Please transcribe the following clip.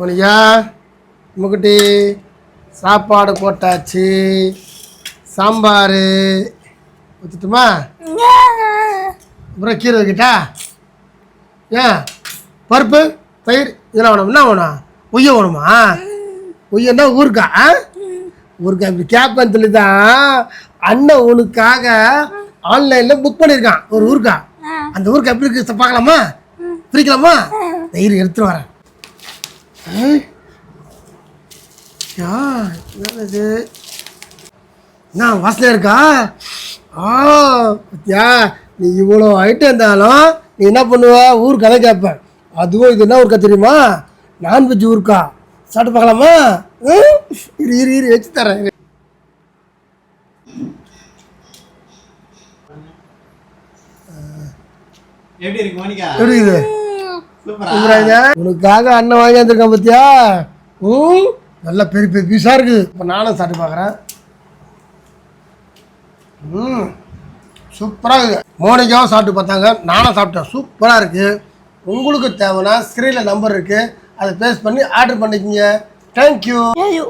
Monica முக்குட்டி சாப்பாடு போட்டாச்சு. சாம்பார். ஊற்றுட்டுமா அப்புறம் கீரை வைக்கிட்டா? ஏன்? பருப்பு தயிர் இதெல்லாம் வேணும். என்ன வேணும்? உய்ய வேணுமா? உய்யன்னா ஊருக்கா ஊருக்கா இப்படி கேட்பேன்னு சொல்லி தான் அண்ணன் உனக்காக ஆன்லைனில் புக் பண்ணியிருக்கான். ஒரு ஊருக்கா அந்த ஊருக்கு எப்படி இருக்கு? பார்க்கலாமா? பிரிக்கலாமா? தயிர் எடுத்துட்டு வரேன். யா என்னது? என்ன வாசனையா இருக்கா? ஆ பத்தியா நீ இவ்வளோ ஐட்டம் இருந்தாலும் நீ என்ன பண்ணுவ? ஊர் கதை கேட்ப அதுவும் இது என்ன ஊருக்கா தெரியுமா? நான்வெஜ் ஊருக்கா. சாப்பிட்டு பார்க்கலாமா? இரு இரு இரு வச்சு தரேன். எப்படி இருக்கு மோனிகா? எப்படி இவராஜா, உனக்காக அண்ணன் வாங்கி வந்திருக்கேன் பத்தியா? ம் நல்ல பெரிய பெரிய பீஸாக இருக்குது. இப்போ நானும் சாப்பிட்டு பார்க்குறேன் ம் சூப்பராக இருக்குது. மோனிக்காவும் சாப்பிட்டு பார்த்தாங்க. நானும் சாப்பிட்டேன். சூப்பராக இருக்குது உங்களுக்கு தேவைன்னா ஸ்க்ரீனில் நம்பர் இருக்குது அதை பேஸ் பண்ணி ஆர்டர் பண்ணிக்கோங்க. தேங்க்யூ ஐயோ